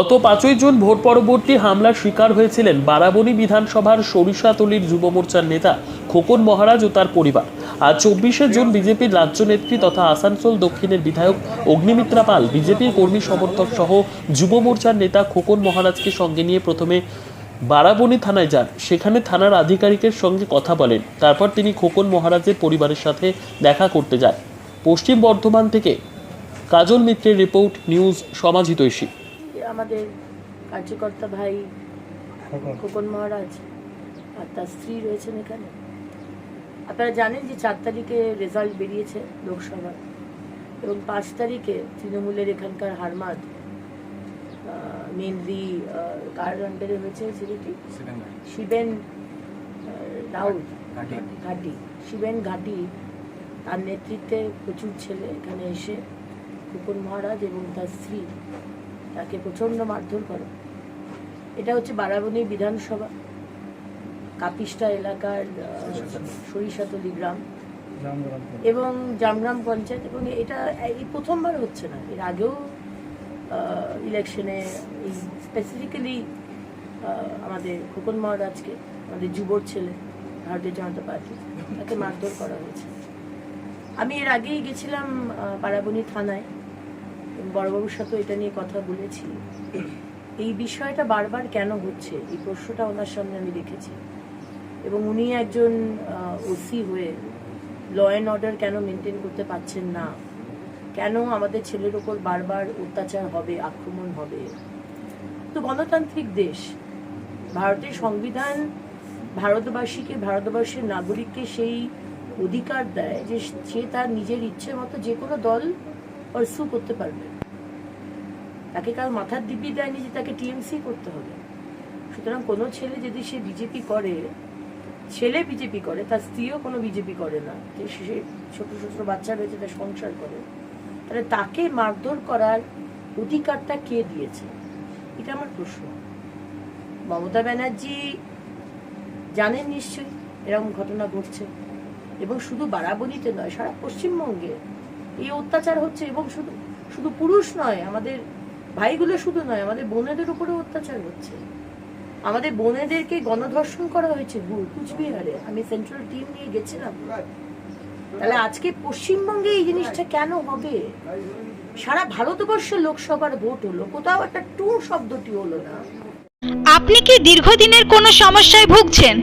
গত পাঁচই June vote পরবর্তী হামলার শিকার হয়েছিলেন বারাবণী বিধানসভার সরিষাতলির যুব মোর্চার নেতা খোকন মহারাজ ও তার পরিবার। আজ চব্বিশে জুন বিজেপির রাজ্য নেত্রী তথা আসানসোল দক্ষিণের বিধায়ক অগ্নিমিত্রা পাল বিজেপির কর্মী সমর্থক সহ যুব মোর্চার নেতা খোকন মহারাজকে সঙ্গে নিয়ে প্রথমে বারাবণী থানায় যান। সেখানে থানার আধিকারিকের সঙ্গে কথা বলেন। তারপর তিনি খোকন মহারাজের পরিবারের সাথে দেখা করতে যান। পশ্চিম বর্ধমান থেকে কাজল মিত্রের রিপোর্ট নিউজ সমাজিতৈষী আমাদের কার্যকর্তা ভাই খোকন মহারাজ আর তার স্ত্রী রয়েছেন এখানে। আপনারা জানেন যে চার তারিখে রেজাল্ট বেরিয়েছে লোকসভার এবং পাঁচ তারিখে তৃণমূলের এখানকার হারমাদ মেনলি কার আন্ডারে হয়েছে ছেলেটি? শিবেন রাউত ঘাটি। শিবেন ঘাটি তার নেতৃত্বে প্রচুর ছেলে এখানে এসে খোকন মহারাজ এবং তার স্ত্রী তাকে প্রচণ্ড মারধর করে। এটা হচ্ছে বারাবণী বিধানসভা কাপিস্টা এলাকার সরিষাতলি গ্রাম এবং জামগ্রাম পঞ্চায়েত। এবং এটা এই প্রথমবার হচ্ছে না এর আগেও ইলেকশনে এই স্পেসিফিক্যালি আমাদের খোকন মহারাজকে আমাদের যুবর ছেলে ভারতীয় জনতা পার্টি তাকে মারধর করা হয়েছে। আমি এর আগেই গেছিলাম আহ, বারাবণী থানায়। বড়বাবুর সাথে এটা নিয়ে কথা বলেছি। এই বিষয়টা বারবার কেন হচ্ছে? এই প্রশ্নটা ওনার সামনে আমি রেখেছি। এবং উনি একজন ওসি হয়ে ল অ্যান্ড অর্ডার কেন মেনটেন করতে পারছেন না? কেন আমাদের ছেলের ওপর বারবার অত্যাচার হবে, আক্রমণ হবে? তো গণতান্ত্রিক দেশ, ভারতের সংবিধান ভারতবাসীকে, ভারতবর্ষের নাগরিককে সেই অধিকার দেয় যে সে তার নিজের ইচ্ছে মতো যে কোনো দল পারসু করতে পারবে। তাকে কার মাথার দিব্যি দেয়নি যে তাকে টিএমসি করতে হবে। সুতরাং কোনো ছেলে যদি সে বিজেপি করে, ছেলে বিজেপি করে, তার স্ত্রীও কোনো বিজেপি করে না। যে সে ছোট ছোট বাচ্চা রয়েছে, তার সংসার করে। তাহলে তাকে মারধর করার অধিকারটা কে দিয়েছে? এটা আমার প্রশ্ন। মমতা ব্যানার্জি জানেন নিশ্চয়ই এরকম ঘটনা ঘটছে। এবং শুধু বারাবণীতে নয়, সারা পশ্চিমবঙ্গে এই অত্যাচার হচ্ছে এবং শুধু শুধু পুরুষ নয়, আমাদের ভাইগুলো শুধু নয়, আমাদের বোনেদের উপরেও অত্যাচার হচ্ছে। আমাদের বোনেদেরকে গণধর্ষণ করা হয়েছে গু- কুচবিহারে। আমি সেন্ট্রাল টিম নিয়ে গেছিলাম। তাহলে আজকে পশ্চিমবঙ্গে এই জিনিসটা কেন হবে? সারা ভারতবর্ষে লোকসভার ভোট হলো, কোথাও একটা টু শব্দটি হলো না। আপনি কি দীর্ঘদিনের কোনো সমস্যায় ভুগছেন?